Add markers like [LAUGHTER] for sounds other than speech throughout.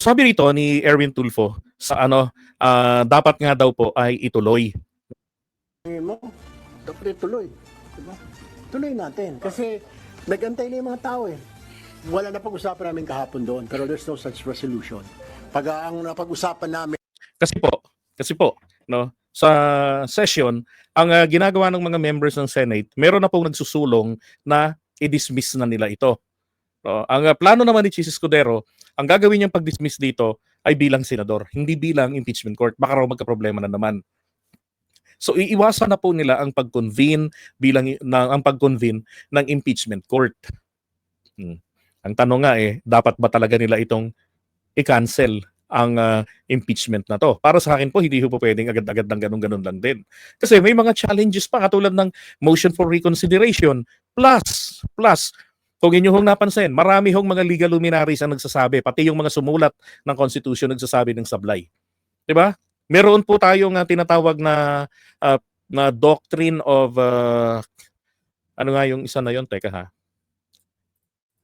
sabi rito ni Erwin Tulfo sa ano ah, dapat nga daw po ay ituloy. Tingin mo, dapat ituloy. Diba? Tuloy natin. Kasi nagantay na yung mga tao eh. Wala na pag-usapan namin kahapon doon, pero there's no such resolution. Pag ah, ang napag-usapan namin, Kasi po, kasi po, no, sa session, ang ah, ginagawa ng mga members ng Senate, meron na pong nagsusulong na i-dismiss na nila ito. No, ang ah, plano naman ni Chis Escudero, ang gagawin niyang pag-dismiss dito ay bilang senador, hindi bilang impeachment court. Baka raw magka-problema na naman. So iiwasan na po nila ang pag-convene bilang na, ang pag-convene ng impeachment court. Hmm. Ang tanong nga eh, dapat ba talaga nila itong i-cancel ang ah, impeachment na to. Para sa akin po, hindi po pwedeng agad-agad ng ganun-ganun lang din. Kasi may mga challenges pa katulad ng motion for reconsideration plus, plus, kung inyo hong napansin, marami hong mga legal luminaries ang nagsasabi, pati yung mga sumulat ng Constitution nagsasabi ng sablay. 'Di ba? Meron po tayong ah, tinatawag na ah, na doctrine of ah, ano nga yung isa na yon teka ha.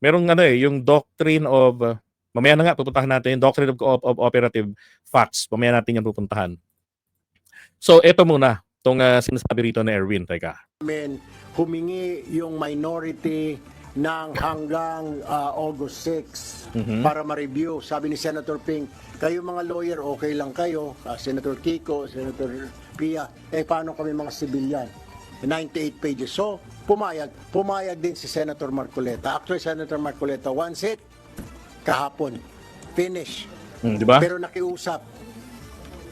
Merong ano eh, yung doctrine of ah, Mamaya na nga, pupuntahan natin yung Doctrine of, of, of Operative Facts. Mamaya natin yan pupuntahan. So, eto muna, itong ah, sinasabi rito ni Erwin. Teka. humingi yung minority ng hanggang ah, August 6 Mhm. para ma-review. Sabi ni Senator Ping, kayo mga lawyer, okay lang kayo. Ah, Senator Kiko, Senator Pia, eh paano kami mga civilian? 98 pages. So, pumayag. Pumayag din si Senator Marcoleta. Actually, Senator Marcoleta, one it, kahapon. Finish. Hmm, di ba? Pero nakiusap.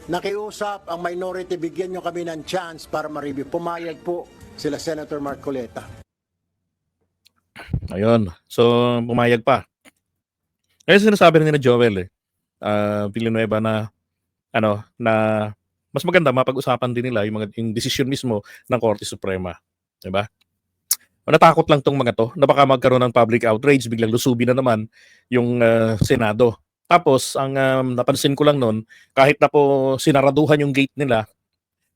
Nakiusap ang minority, bigyan nyo kami ng chance para ma-review. Pumayag po sila Senator Marcoleta. Ayun. So, pumayag pa. Ngayon sinasabi rin ni Joel eh. Uh, Villanueva na ano, na mas maganda mapag-usapan din nila yung mga yung decision mismo ng Korte Suprema, 'di ba? Natakot lang tong mga to na baka magkaroon ng public outrage, biglang lusubi na naman yung ah, Senado. Tapos ang um, napansin ko lang noon, kahit na po sinaraduhan yung gate nila,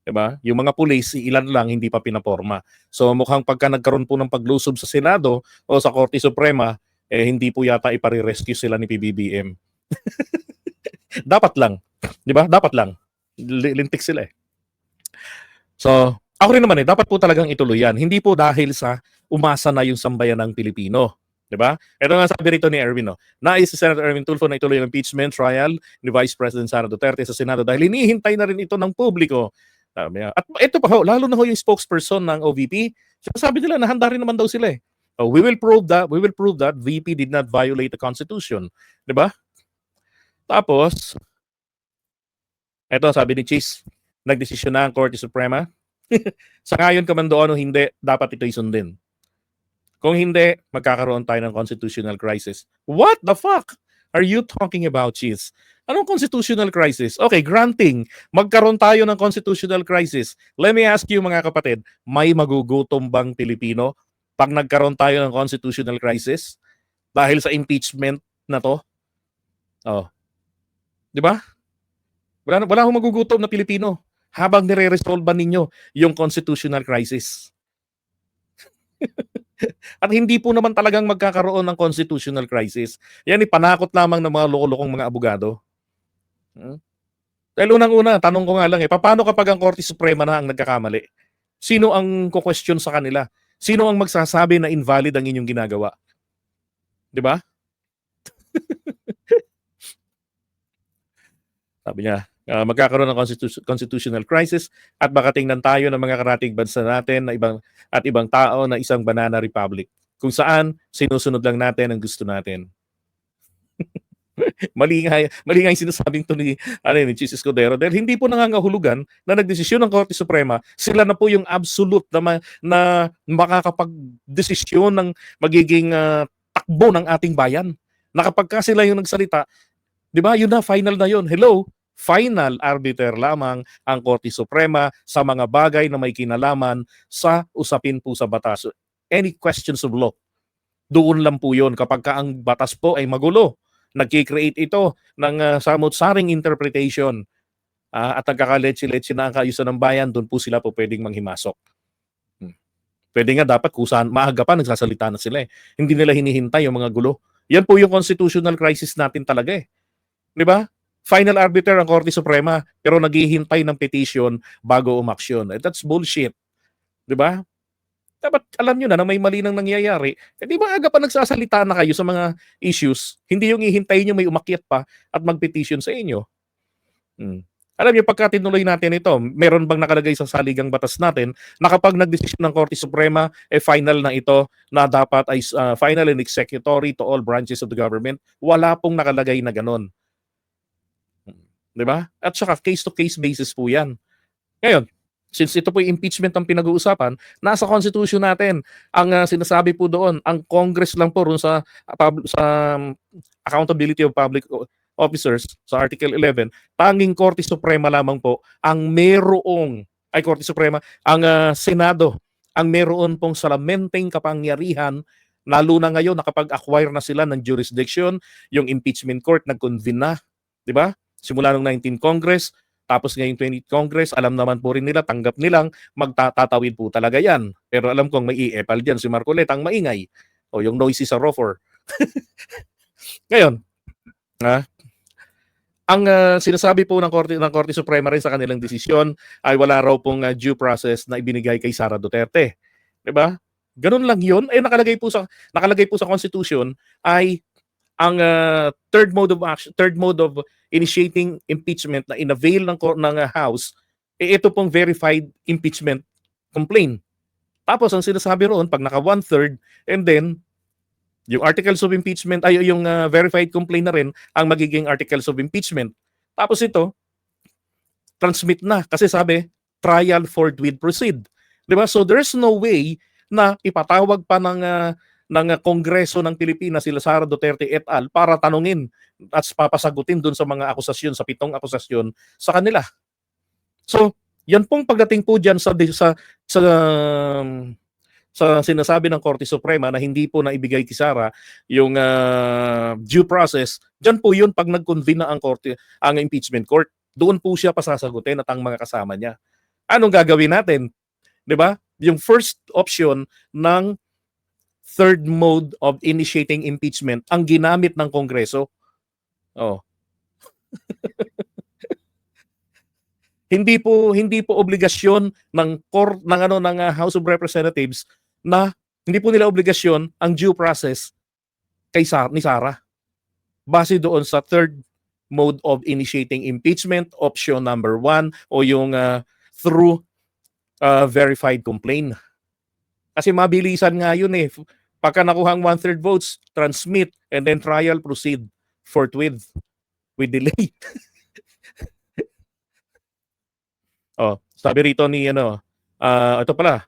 'di ba? Yung mga pulis, ilan lang hindi pa pinaporma. So mukhang pagka nagkaroon po ng paglusob sa Senado o sa Korte Suprema, eh hindi po yata ipare-rescue sila ni PBBM. [LAUGHS] Dapat lang, 'di ba? Dapat lang. Li- Lintik sila eh. So, ako rin naman eh, dapat po talagang ituloy yan. Hindi po dahil sa umasa na yung sambayan ng Pilipino. 'Di ba? Ito nga sabi rito ni Erwin, no? Nais si Senator Erwin Tulfo na ituloy ang impeachment trial ni Vice President Sara Duterte sa Senado dahil hinihintay na rin ito ng publiko. Sabi niya. At ito pa ho, lalo na ho yung spokesperson ng OVP, sabi nila na handa rin naman daw sila eh. Oh, we will prove that, we will prove that VP did not violate the Constitution. 'Di ba? Tapos, eto sabi ni Cheese, nagdesisyon na ang Korte Suprema. [LAUGHS] sa ngayon ka man doon o hindi, dapat ito'y sundin. Kung hindi, magkakaroon tayo ng constitutional crisis. What the fuck are you talking about, Cheese? Anong constitutional crisis? Okay, granting, magkaroon tayo ng constitutional crisis. Let me ask you mga kapatid, may magugutom bang Pilipino pag nagkaroon tayo ng constitutional crisis? Dahil sa impeachment na to? Oh. Di ba? Wala, wala akong magugutom na Pilipino habang nire-resolve ninyo yung constitutional crisis. [LAUGHS] [LAUGHS] At hindi po naman talagang magkakaroon ng constitutional crisis. Yan ipanakot lamang ng mga loko-lokong mga abogado. Hmm? Dahil unang-una, tanong ko nga lang eh, paano kapag ang Korte Suprema na ang nagkakamali? Sino ang ko-question sa kanila? Sino ang magsasabi na invalid ang inyong ginagawa? 'Di ba? [LAUGHS] Sabi niya, ah, magkakaroon ng constitu- constitutional crisis at baka tingnan tayo ng mga karating bansa natin na ibang at ibang tao na isang banana republic kung saan sinusunod lang natin ang gusto natin. [LAUGHS] mali nga, mali nga yung sinasabing to ni, ano, ni Chis Escudero dahil hindi po nangangahulugan na nagdesisyon ng Korte Suprema, sila na po yung absolute na, ma- na makakapag-desisyon ng magiging ah, takbo ng ating bayan. Na kapag ka sila yung nagsalita, di ba, yun na, final na yun. Hello? Final arbiter lamang ang Korte Suprema sa mga bagay na may kinalaman sa usapin po sa batas. Any questions of law, doon lang po yun kapag ka ang batas po ay magulo. Nagkikreate ito ng uh, samot-saring interpretation ah, at nagkakaletsi-letsi na ang kaayusan ng bayan, doon po sila po pwedeng manghimasok. Hmm. Pwede nga dapat kusan, maaga pa nagsasalita na sila eh. Hindi nila hinihintay yung mga gulo. Yan po yung constitutional crisis natin talaga eh. 'Di ba? Final arbiter ang Korte Suprema pero naghihintay ng petition bago umaksyon. Eh, that's bullshit. 'Di ba? Dapat alam nyo na na may mali nang nangyayari. Eh, ba aga pa nagsasalita na kayo sa mga issues? Hindi yung ihintayin nyo may umakyat pa at magpetition sa inyo. Hmm. Alam niyo, pagka tinuloy natin ito, meron bang nakalagay sa saligang batas natin na kapag nagdesisyon ng Korte Suprema, eh final na ito na dapat ay uh, final and executory to all branches of the government? Wala pong nakalagay na ganon. Di ba? At saka case-to-case basis po yan. Ngayon, since ito po yung impeachment ang pinag-uusapan, nasa constitution natin. Ang uh, sinasabi po doon, ang Congress lang po rin sa, uh, sa um, accountability of public officers sa Article 11, tanging Korte Suprema lamang po ang merong, ay Korte Suprema, ang uh, Senado, ang meron pong salamenteng kapangyarihan lalo na ngayon nakapag-acquire na sila ng jurisdiction, yung impeachment court nag-convene na, di ba? Simula ng 19 Congress, tapos ngayong 20 Congress, alam naman po rin nila, tanggap nilang magtatatawid po talaga yan. Pero alam kong may iepal dyan si Marcolet, ang maingay. O yung noisy sa rofer. [LAUGHS] ngayon, ha? ang uh, sinasabi po ng Korte ng Korte Suprema rin sa kanilang desisyon ay wala raw pong uh, due process na ibinigay kay Sara Duterte. 'Di ba? Ganun lang 'yun. Eh nakalagay po sa nakalagay po sa Constitution ay ang uh, third mode of action, third mode of initiating impeachment na inavail ng ng uh, House eh ito pong verified impeachment complaint. Tapos ang sinasabi roon pag naka one third and then yung articles of impeachment ay yung uh, verified complaint na rin ang magiging articles of impeachment. Tapos ito transmit na kasi sabi trial forthwith proceed. 'Di ba? So there's no way na ipatawag pa ng uh, ng Kongreso ng Pilipinas sila Sara Duterte et al para tanungin at papasagutin doon sa mga akusasyon sa pitong akusasyon sa kanila. So, yan pong pagdating po diyan sa sa sa sa sinasabi ng Korte Suprema na hindi po naibigay kay Sara yung uh, due process, diyan po yun pag nag-convene na ang korte, ang impeachment court. Doon po siya pasasagutin at ang mga kasama niya. Anong gagawin natin? 'Di ba? Yung first option ng third mode of initiating impeachment ang ginamit ng Kongreso. Oh. [LAUGHS] hindi po hindi po obligasyon ng court ng ano ng uh, House of Representatives na hindi po nila obligasyon ang due process kay Sa- ni Sara. Base doon sa third mode of initiating impeachment, option number one, o yung uh, through uh, verified complaint. Kasi mabilisan nga yun eh. Pagka nakuha ang one-third votes, transmit, and then trial proceed forthwith with delay. [LAUGHS] oh, sabi rito ni ano, uh, ito pala,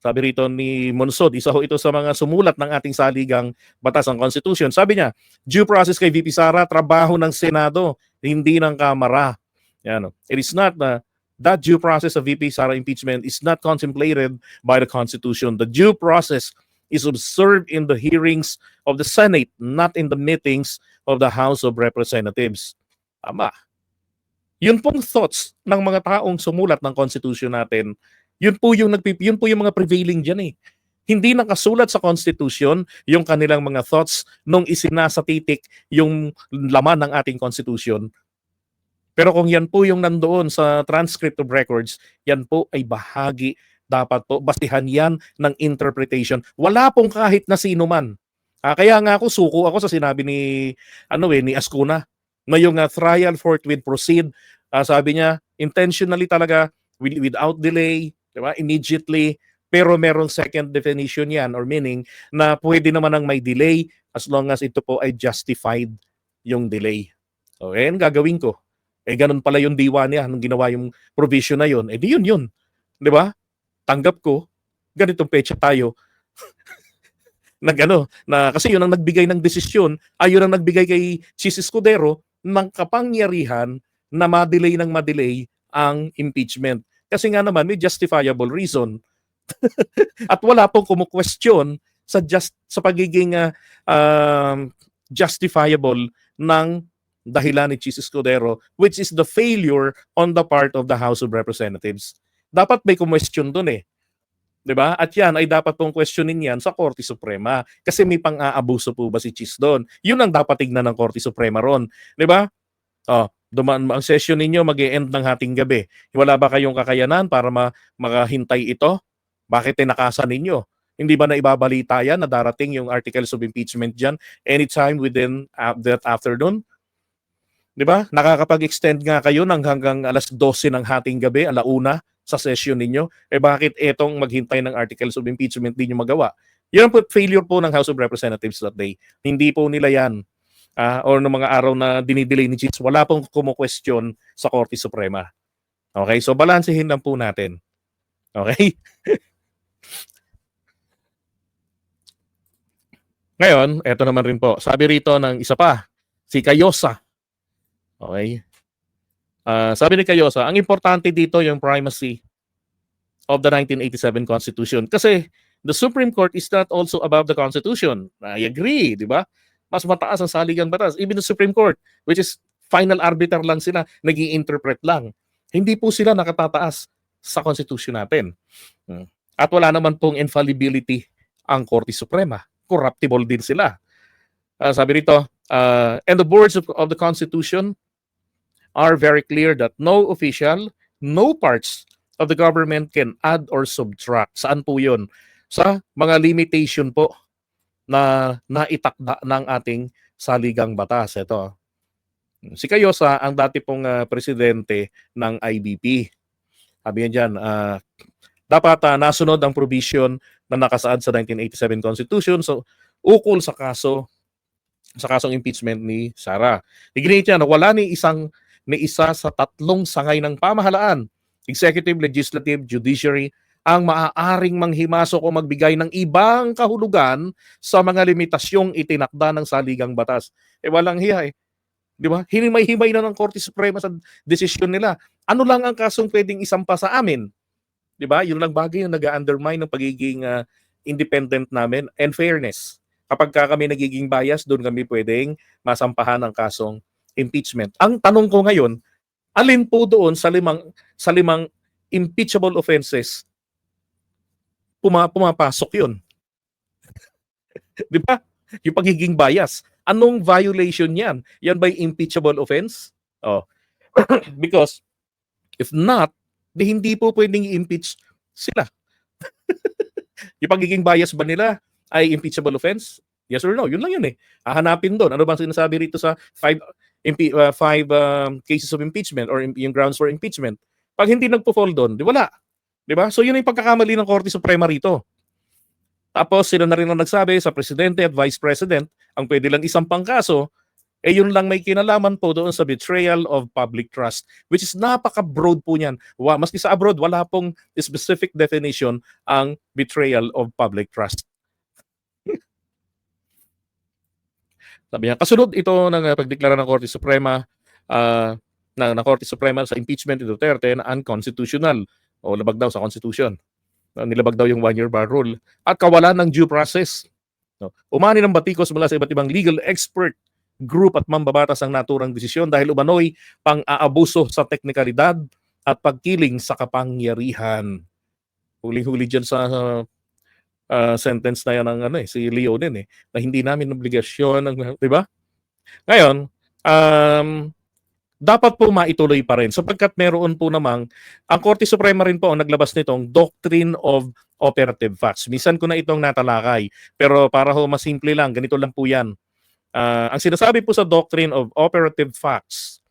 sabi rito ni Monsod, isa ho ito sa mga sumulat ng ating saligang batas ng Constitution. Sabi niya, due process kay VP Sara, trabaho ng Senado, hindi ng Kamara. Yan, oh. It is not uh, that due process of VP Sara impeachment is not contemplated by the Constitution. The due process is observed in the hearings of the Senate, not in the meetings of the House of Representatives. Tama. Yun pong thoughts ng mga taong sumulat ng Constitution natin yun po yung nagpip yun po yung mga prevailing diyan eh. Hindi nakasulat sa Constitution yung kanilang mga thoughts nung isinasa titik yung laman ng ating Constitution. Pero kung yan po yung nandoon sa transcript of records, yan po ay bahagi dapat po basihan yan ng interpretation. Wala pong kahit na sino man. Ah, kaya nga ako suko ako sa sinabi ni ano eh ni Ascuna ngayong uh, trial forthwith proceed. Uh, sabi niya intentionally talaga without delay, Diba? Immediately. Pero merong second definition yan or meaning na pwede naman ang may delay as long as ito po ay justified yung delay. So, eh, gagawin ko. Eh, ganun pala yung diwa niya nung ginawa yung provision na yun. Eh, di yun yun. Di ba? Tanggap ko. Ganitong pecha tayo. [LAUGHS] nagano na kasi yun ang nagbigay ng desisyon ay yun ang nagbigay kay Chis Escudero ng kapangyarihan na ma-delay ng ma-delay ang impeachment. Kasi nga naman may justifiable reason. [LAUGHS] At wala pong kumu-question sa just sa pagiging uh, um, justifiable ng dahilan ni Chis Escudero which is the failure on the part of the House of Representatives. Dapat may question doon eh. 'Di ba? At yan ay dapat pong questionin yan sa Korte Suprema kasi may pang-aabuso po ba si Chis doon. Yun ang dapat tignan ng Korte Suprema ron, 'di ba? Oh, dumaan ang session ninyo mag end ng hating gabi. Wala ba kayong kakayanan para ma- makahintay ito? Bakit tinakasan ninyo? Hindi ba na ibabalita yan na darating yung articles of impeachment dyan anytime within uh, that afternoon? Di ba? Nakakapag-extend nga kayo ng hanggang alas 12 ng hating gabi, alauna sa session ninyo. Eh bakit etong maghintay ng articles of impeachment di nyo magawa? Yun ang failure po ng House of Representatives that day. Hindi po nila yan ah, or ng mga araw na dinidelay ni Cheats, wala pong kumu-question sa Korte Suprema. Okay? So, balansehin lang po natin. Okay? [LAUGHS] Ngayon, eto naman rin po. Sabi rito ng isa pa, si Kayosa. Okay? Ah, sabi ni Kayosa, ang importante dito yung primacy of the 1987 Constitution. Kasi the Supreme Court is not also above the Constitution. I agree, di ba? Mas mataas ang saligang batas. Even the Supreme Court, which is final arbiter lang sila, nag interpret lang. Hindi po sila nakatataas sa Constitution natin. Hmm. At wala naman pong infallibility ang Korte Suprema. Corruptible din sila. Ah, sabi rito, uh, and the words of, of the Constitution are very clear that no official, no parts of the government can add or subtract. Saan po yun? Sa mga limitation po na naitakda ng ating saligang batas. Ito. Si Cayosa ang dati pong ah, presidente ng IBP. Sabi niya dyan, ah, dapat ah, nasunod ang provision na nakasaad sa 1987 Constitution so ukol sa kaso sa kasong impeachment ni Sara. Iginit niya na wala ni isang ni isa sa tatlong sangay ng pamahalaan, executive, legislative, judiciary, ang maaaring manghimasok o magbigay ng ibang kahulugan sa mga limitasyong itinakda ng saligang batas. Eh walang hiya eh. Di ba? Hinimay-himay na ng Korte Suprema sa desisyon nila. Ano lang ang kasong pwedeng isampa sa amin? Di ba? Yun lang bagay yung nag-undermine ng pagiging ah, independent namin and fairness. Kapag ka kami nagiging bias, doon kami pwedeng masampahan ng kasong impeachment. Ang tanong ko ngayon, alin po doon sa limang sa limang impeachable offenses puma, pumapasok 'yun? [LAUGHS] 'Di ba? Yung pagiging bias. Anong violation 'yan? Yan ba impeachable offense? Oh. [COUGHS] Because if not, di hindi po pwedeng i-impeach sila. [LAUGHS] yung pagiging bias ba nila ay impeachable offense? Yes or no? Yun lang yun eh. Hahanapin doon. Ano bang sinasabi rito sa five impe- uh, five um, cases of impeachment or yung grounds for impeachment? Pag hindi nagpo-fall doon, di wala. Di ba? So yun yung pagkakamali ng Korte Suprema rito. Tapos sila na rin ang nagsabi sa presidente at vice president, ang pwede lang isang pangkaso, eh yun lang may kinalaman po doon sa betrayal of public trust, which is napaka-broad po niyan. Wa, maski sa abroad, wala pong specific definition ang betrayal of public trust. Sabi niya, kasunod ito ng uh, pagdeklara ng Korte Suprema ah, ng, ng Korte Suprema sa impeachment ni Duterte na unconstitutional o labag daw sa Constitution. No, nilabag daw yung one-year bar rule at kawalan ng due process. No, umani ng batikos mula sa iba't ibang legal expert group at mambabatas ang naturang desisyon dahil umano'y pang-aabuso sa teknikalidad at pagkiling sa kapangyarihan. Huling-huli dyan sa uh, sentence na yan ng ano eh, si Leo din eh, na hindi namin obligasyon, ng, di ba? Ngayon, um, dapat po maituloy pa rin sapagkat meron po namang ang Korte Suprema rin po ang naglabas nitong Doctrine of Operative Facts. Minsan ko na itong natalakay pero para ho masimple lang, ganito lang po yan. Ah, ang sinasabi po sa Doctrine of Operative Facts,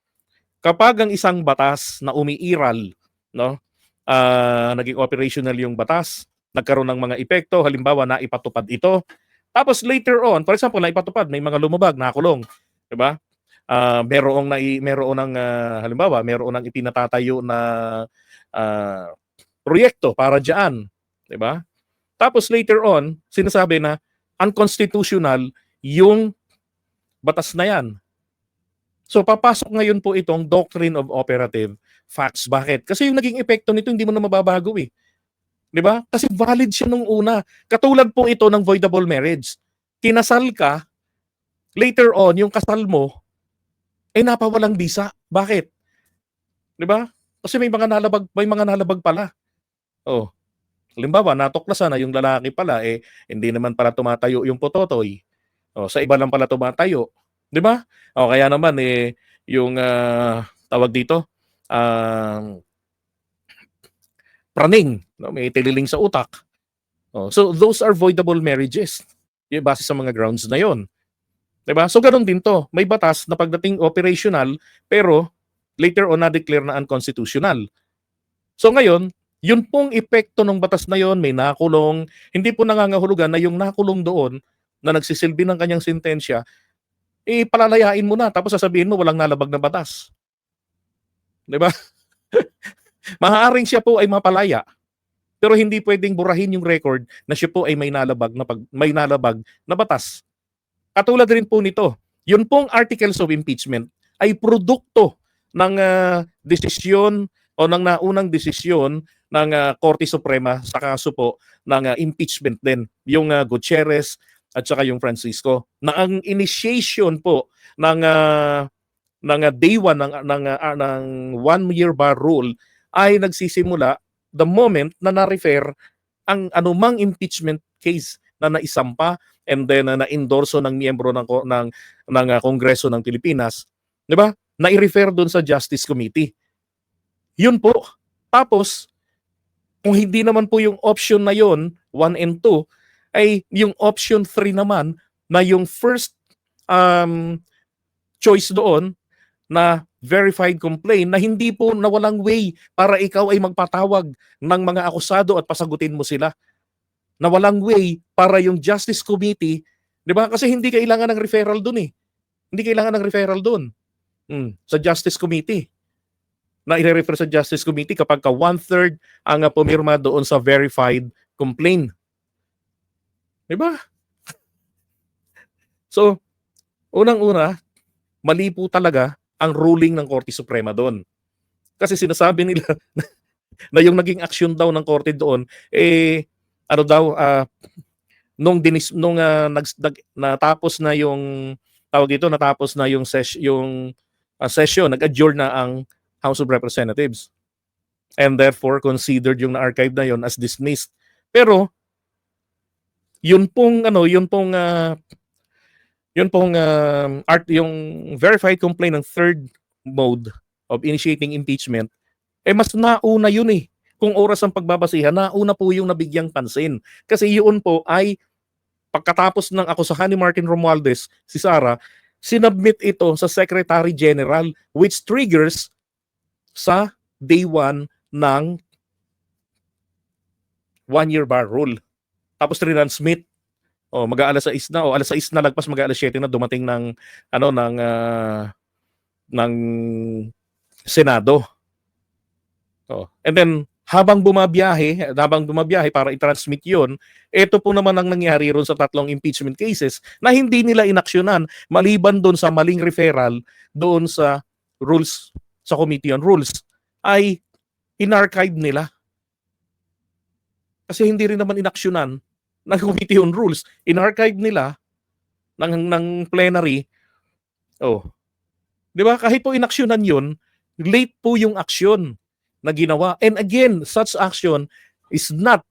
kapag ang isang batas na umiiral, no, ah, naging operational yung batas, nagkaroon ng mga epekto, halimbawa na ipatupad ito, tapos later on, for example, na ipatupad, may mga lumabag, nakulong, 'di ba? Ah, merong na merong ng ah, halimbawa, merong ng ipinatatayo na ah, proyekto para diyan, 'di ba? Tapos later on, sinasabi na unconstitutional yung batas na 'yan. So papasok ngayon po itong doctrine of operative facts. Bakit? Kasi yung naging epekto nito hindi mo na mababago eh. 'Di ba? Kasi valid siya nung una. Katulad po ito ng voidable marriage. Kinasal ka, later on yung kasal mo eh napawalang bisa. Bakit? 'Di ba? Kasi may mga nalabag, may mga nalabag pala. Oh. Halimbawa, natuklasan na yung lalaki pala eh hindi naman pala tumatayo yung pototoy. Oh, sa iba lang pala tumatayo. 'Di ba? O kaya naman eh yung ah, tawag dito, um, praning, no? may tililing sa utak. Oh, so those are voidable marriages. Yung base sa mga grounds na yon. 'Di ba? So ganun din to. May batas na pagdating operational pero later on na-declare na unconstitutional. So ngayon, yun pong epekto ng batas na yon, may nakulong, hindi po nangangahulugan na yung nakulong doon na nagsisilbi ng kanyang sentensya, eh palalayain mo na tapos sasabihin mo walang nalabag na batas. 'Di ba? [LAUGHS] Maaaring siya po ay mapalaya. Pero hindi pwedeng burahin yung record na siya po ay may nalabag na pag, may nalabag na batas. Katulad rin po nito, yun pong articles of impeachment ay produkto ng ah, desisyon o ng naunang desisyon ng ah, Korte Suprema sa kaso po ng ah, impeachment din, yung ah, Gutierrez at saka yung Francisco. Na ang initiation po ng ah, ng ah, day one ng ng, ah, ng one year bar rule ay nagsisimula the moment na na-refer ang anumang impeachment case na naisampa and then uh, na-endorso ng miyembro ng ng ng uh, Kongreso ng Pilipinas, 'di ba? Na-refer doon sa Justice Committee. 'Yun po. Tapos kung hindi naman po yung option na 'yon, 1 and 2, ay yung option 3 naman na yung first um, choice doon na verified complaint na hindi po na walang way para ikaw ay magpatawag ng mga akusado at pasagutin mo sila. Na walang way para yung Justice Committee, 'di ba? Kasi hindi kailangan ng referral doon eh. Hindi kailangan ng referral doon. Mm, sa Justice Committee. Na i-refer sa Justice Committee kapag ka one-third ang pumirma doon sa verified complaint. 'Di ba? So, unang-una, mali po talaga ang ruling ng Korte Suprema doon. Kasi sinasabi nila [LAUGHS] na yung naging action daw ng korte doon eh ano daw ah, nung dinis nung ah, nags- nag, natapos na yung tawag dito natapos na yung ses yung ah, session nag-adjourn na ang House of Representatives and therefore considered yung na-archive na yon as dismissed pero yun pong ano yun pong ah, yun pong um, art yung verified complaint ng third mode of initiating impeachment eh mas nauna yun eh kung oras ang pagbabasihan nauna po yung nabigyang pansin. Kasi yun po ay pagkatapos ng akusahan ni Martin Romualdez si Sara sinubmit ito sa Secretary General which triggers sa day one ng one year bar rule. Tapos transmit Oh, mag-aalas 6 na o alas 6 na lagpas mag-aalas 7 na dumating ng ano ng ah, ng Senado. Oh, and then habang bumabiyahe, habang bumabiyahe para i-transmit 'yon, ito po naman ang nangyari ron sa tatlong impeachment cases na hindi nila inaksyonan maliban doon sa maling referral doon sa rules sa Committee on Rules ay inarchive nila. Kasi hindi rin naman inaksyonan ng Committee on Rules, in-archive nila ng, ng plenary. Oh. 'Di ba? Kahit po inaksyonan 'yun, late po yung aksyon na ginawa. And again, such action is not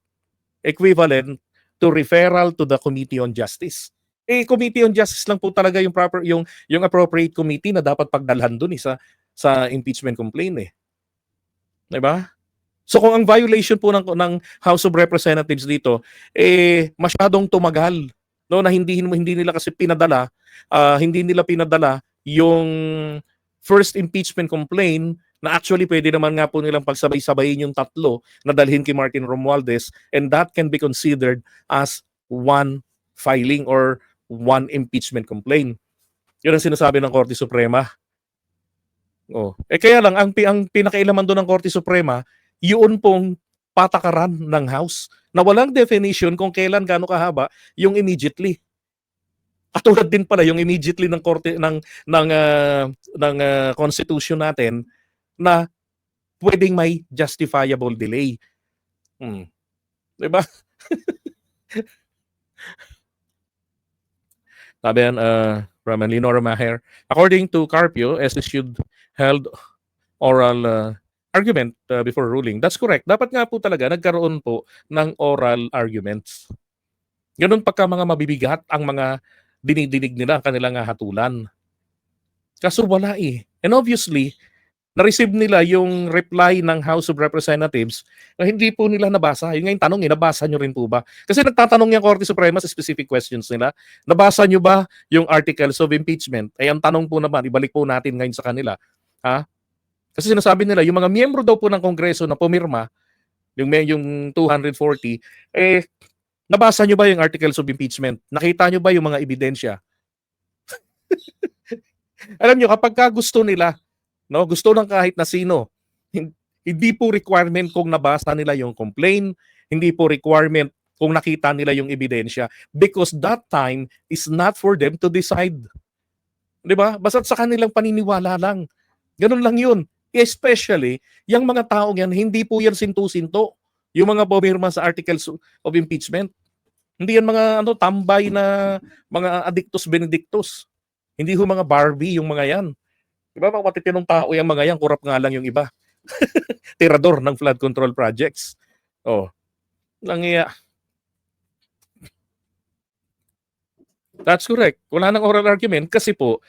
equivalent to referral to the Committee on Justice. Eh Committee on Justice lang po talaga yung proper yung yung appropriate committee na dapat pagdalhan doon eh, sa sa impeachment complaint eh. 'Di ba? So kung ang violation po ng ng House of Representatives dito eh masyadong tumagal no na hindi hindi nila kasi pinadala ah, hindi nila pinadala yung first impeachment complaint na actually pwede naman nga po nilang pagsabay-sabayin yung tatlo na dalhin kay Martin Romualdez and that can be considered as one filing or one impeachment complaint. Yun ang sinasabi ng Korte Suprema. Oh. Eh kaya lang ang ang pinakailaman doon ng Korte Suprema yun pong patakaran ng House na walang definition kung kailan gaano kahaba yung immediately. Katulad din pala yung immediately ng korte ng ng ah, ng ah, constitution natin na pwedeng may justifiable delay. Hmm. 'Di ba? [LAUGHS] Sabi yan, uh, from Lenora Maher, according to Carpio, SSU held oral uh, argument uh, before ruling. That's correct. Dapat nga po talaga nagkaroon po ng oral arguments. Ganun pagka mga mabibigat ang mga dinidinig nila ang kanilang hatulan. Kaso wala eh. And obviously, na-receive nila yung reply ng House of Representatives na hindi po nila nabasa. Yun nga yung tanong, eh, nabasa nyo rin po ba? Kasi nagtatanong yung Korte Suprema sa specific questions nila. Nabasa nyo ba yung articles of impeachment? Ay ang tanong po naman, ibalik po natin ngayon sa kanila. Ha? Kasi sinasabi nila, yung mga miyembro daw po ng Kongreso na pumirma, yung, yung 240, eh, nabasa nyo ba yung articles of impeachment? Nakita nyo ba yung mga ebidensya? [LAUGHS] Alam nyo, kapag ka gusto nila, no, gusto ng kahit na sino, hin- hindi po requirement kung nabasa nila yung complaint, hindi po requirement kung nakita nila yung ebidensya because that time is not for them to decide. 'Di ba? Basta sa kanilang paniniwala lang. Ganun lang 'yun. Especially, yung mga taong yan, hindi po yan sinto-sinto. Yung mga pumirma sa articles of impeachment. Hindi yan mga ano tambay na mga addictus benedictus. Hindi ho mga Barbie yung mga yan. Di ba? Mga matitinong tao yung mga yan, kurap nga lang yung iba. [LAUGHS] Tirador ng flood control projects. Oh. Nangiya. That's correct. Wala nang oral argument kasi po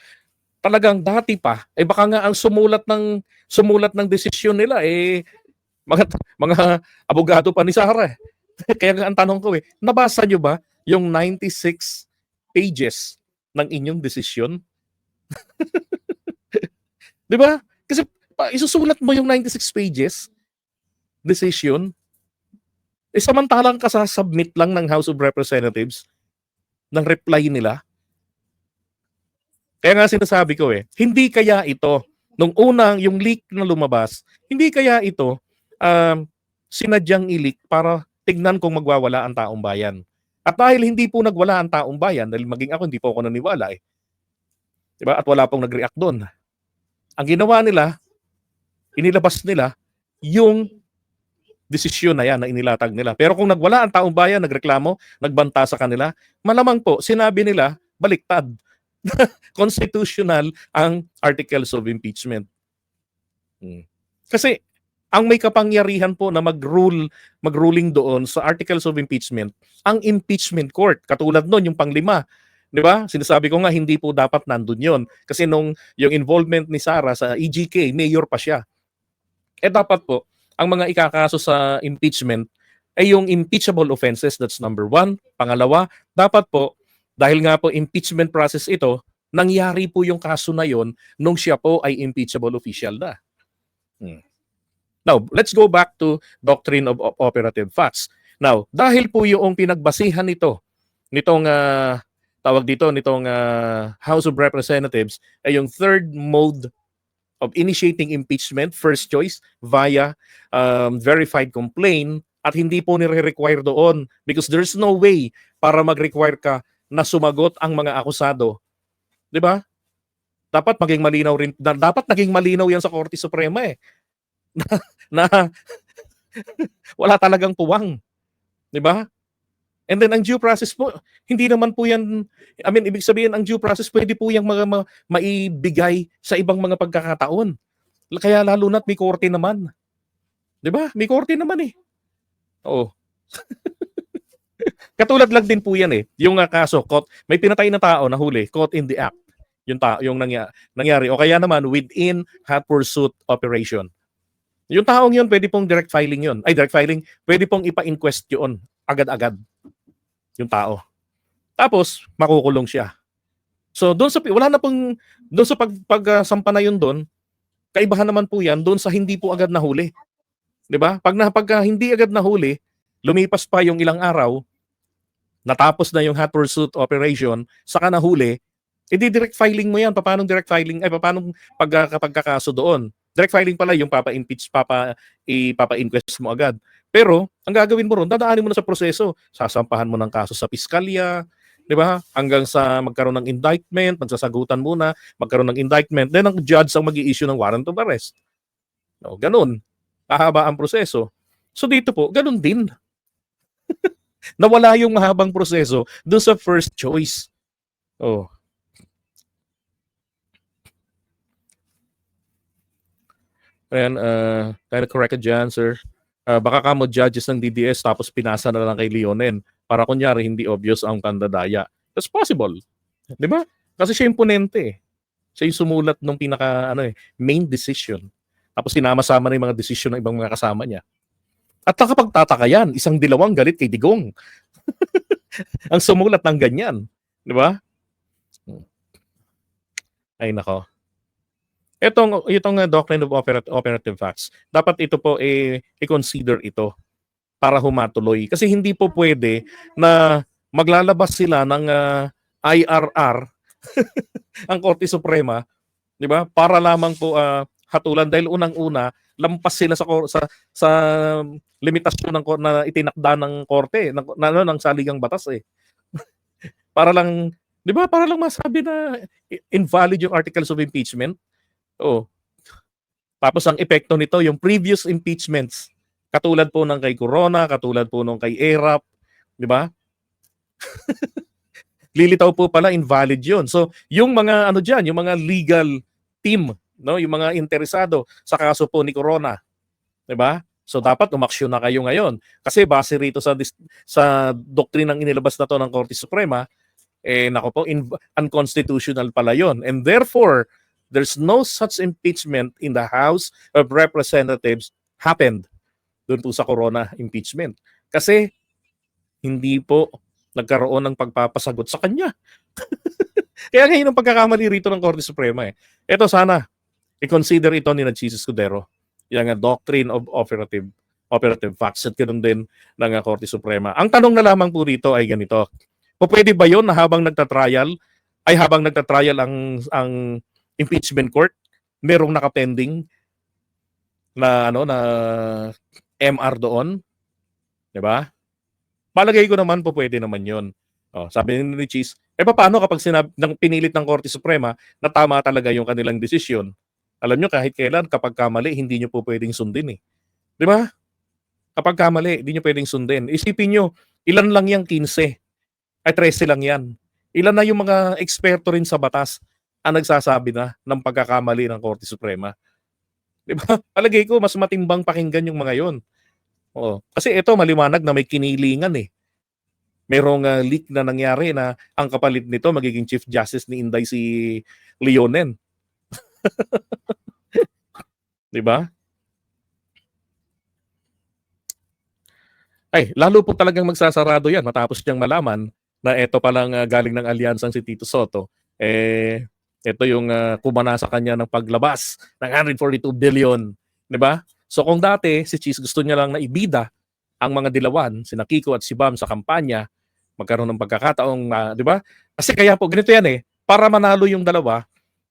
talagang dati pa eh baka nga ang sumulat ng sumulat ng desisyon nila eh mga mga abogado pa ni Sara. eh. [LAUGHS] Kaya nga ang tanong ko eh, nabasa nyo ba yung 96 pages ng inyong desisyon? [LAUGHS] 'Di ba? Kasi isusulat mo yung 96 pages decision eh samantalang kasasubmit lang ng House of Representatives ng reply nila. Kaya nga sinasabi ko eh, hindi kaya ito, nung unang yung leak na lumabas, hindi kaya ito um, sinadyang i-leak para tignan kung magwawala ang taong bayan. At dahil hindi po nagwala ang taong bayan, dahil maging ako, hindi po ako naniwala eh. Diba? At wala pong nag-react doon. Ang ginawa nila, inilabas nila yung desisyon na yan na inilatag nila. Pero kung nagwala ang taong bayan, nagreklamo, nagbanta sa kanila, malamang po, sinabi nila, baliktad. [LAUGHS] Constitutional ang articles of impeachment. Hmm. Kasi ang may kapangyarihan po na mag-rule, mag-ruling doon sa articles of impeachment, ang impeachment court. Katulad nun, yung panglima. Di ba? Sinasabi ko nga, hindi po dapat nandun yon Kasi nung yung involvement ni Sara sa EGK, mayor pa siya. Eh dapat po, ang mga ikakaso sa impeachment ay yung impeachable offenses, that's number one. Pangalawa, dapat po, dahil nga po impeachment process ito, nangyari po yung kaso na yon nung siya po ay impeachable official na. Hmm. Now, let's go back to doctrine of op- operative facts. Now, dahil po yung pinagbasihan nito, nitong ah, tawag dito, nitong ah, House of Representatives, ay yung third mode of initiating impeachment, first choice, via um, verified complaint, at hindi po nire-require doon because there's no way para mag-require ka na sumagot ang mga akusado. 'Di ba? Dapat maging malinaw rin da- dapat naging malinaw 'yan sa Korte Suprema eh. [LAUGHS] Na, na [LAUGHS] wala talagang puwang. 'Di ba? And then ang due process po, hindi naman po 'yan I mean ibig sabihin ang due process pwede po yang mga ma- maibigay sa ibang mga pagkakataon. Kaya lalo na't may korte naman. 'Di ba? May korte naman eh. Oo. [LAUGHS] Katulad lang din po 'yan eh. Yung uh, kaso, caught, may pinatay na tao na huli, caught in the act. Yung ta yung nangya- nangyari o kaya naman within hot pursuit operation. Yung taong yun, pwede pong direct filing yun. Ay, direct filing, pwede pong ipa-inquest yun agad-agad. Yung tao. Tapos, makukulong siya. So, doon sa, wala na pong, doon sa pag, pagsampa na yun doon, kaibahan naman po yan doon sa hindi po agad nahuli. 'Di ba? Pag na pagka hindi agad nahuli, lumipas pa yung ilang araw, natapos na yung hot pursuit operation, saka nahuli, edi direct filing mo yan. Paano direct filing? Ay, paano pag kapagkakaso doon? Direct filing pala yung papa-impeach, papa, ipapa-inquest mo agad. Pero, ang gagawin mo ron, dadaanin mo na sa proseso. Sasampahan mo ng kaso sa piskalya, di ba? Hanggang sa magkaroon ng indictment, magsasagutan muna, magkaroon ng indictment, then ang judge ang mag issue ng warrant of arrest. No, ganun. Kahaba ang proseso. So dito po, ganun din. [LAUGHS] Nawala yung mahabang proseso doon sa first choice. Oh. Ayan, uh, kind of correct ka dyan, sir. Uh, baka ka mo judges ng DDS tapos pinasa na lang kay Leonen para kunyari hindi obvious ang kandadaya. That's possible. Di ba? Kasi siya imponente eh. Siya yung sumulat ng pinaka ano eh, main decision. Tapos sinama-sama na yung mga decision ng ibang mga kasama niya. At nakapagtataka yan, isang dilawang galit kay Digong. [LAUGHS] Ang sumulat ng ganyan. Di ba? Ay nako. Itong, itong uh, doctrine of operat- operative facts, dapat ito po eh, i-consider ito para humatuloy. Kasi hindi po pwede na maglalabas sila ng ah, IRR [LAUGHS] ang Korte Suprema, 'di ba? Para lamang po ah, hatulan dahil unang-una lampas sila sa sa sa limitasyon ng na itinakda ng korte ng na, ano, ng saligang batas eh. [LAUGHS] para lang 'di ba? Para lang masabi na invalid yung articles of impeachment. Oh. Tapos ang epekto nito yung previous impeachments katulad po ng kay Corona, katulad po nung kay ERAP, 'di ba? [LAUGHS] lilitaw po pala invalid yun. So, yung mga ano diyan, yung mga legal team, no, yung mga interesado sa kaso po ni Corona, 'di ba? So dapat umaksyon na kayo ngayon. Kasi base rito sa sa doktrinang inilabas na to ng Korte Suprema, eh nako po in- unconstitutional pala 'yon. And therefore, there's no such impeachment in the House of Representatives happened doon po sa Corona impeachment. Kasi hindi po nagkaroon ng pagpapasagot sa kanya. [LAUGHS] Kaya ngayon ang pagkakamali rito ng Korte Suprema eh. Ito sana, i-consider ito ni Jesus Scudero. Yung doctrine of operative operative facts at ganun din ng Korte Suprema. Ang tanong na lamang po rito ay ganito. O pwede ba yon na habang nagtatrial, ay habang nagtatrial ang, ang impeachment court, merong nakapending na ano na MR doon? 'Di ba? Palagay ko naman po pwede naman 'yon. Oh, sabi ni Cheese, eh paano kapag sinab ng pinilit ng Korte Suprema na tama talaga yung kanilang desisyon? Alam nyo kahit kailan kapag kamali hindi nyo po pwedeng sundin eh. 'Di ba? Kapag kamali, hindi nyo pwedeng sundin. Isipin nyo, ilan lang yung 15? Ay 13 lang yan. Ilan na yung mga eksperto rin sa batas ang nagsasabi na ng pagkakamali ng Korte Suprema? 'Di ba? [LAUGHS] Palagay ko mas matimbang pakinggan yung mga 'yon. Oo. Kasi ito maliwanag na may kinilingan eh. Merong ah, leak na nangyari na ang kapalit nito magiging Chief Justice ni Inday si Leonen. [LAUGHS] 'Di ba? Ay, lalo po talagang magsasarado 'yan matapos niyang malaman na ito palang ah, galing ng alyansang si Tito Soto. Eh ito yung ah, kumana sa kanya ng paglabas ng 142 billion, 'di ba? So kung dati si Cheese gusto niya lang na ibida ang mga dilawan, si Kiko at si Bam sa kampanya, magkaroon ng pagkakataong, ah, 'di ba? Kasi kaya po ganito 'yan eh, para manalo yung dalawa,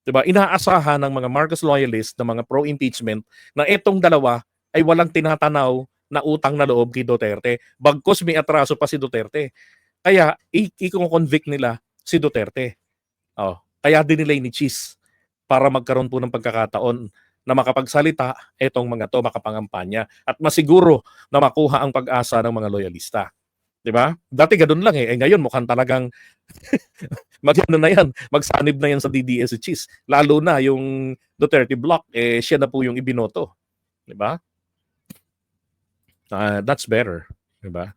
'di ba? Inaasahan ng mga Marcos loyalists, ng mga pro-impeachment na itong dalawa ay walang tinatanaw na utang na loob kay Duterte. Bagkos may atraso pa si Duterte. Kaya i-convict nila si Duterte. Oh, kaya dinilay ni Cheese para magkaroon po ng pagkakataon na makapagsalita etong mga to makapangampanya at masiguro na makuha ang pag-asa ng mga loyalista. 'Di ba? Dati ganun lang eh. eh ngayon mukhang talagang [LAUGHS] mag ano na yan, magsanib na yan sa DDS Cheese. Lalo na yung Duterte block eh siya na po yung ibinoto. 'Di ba? Ah, that's better, 'di ba?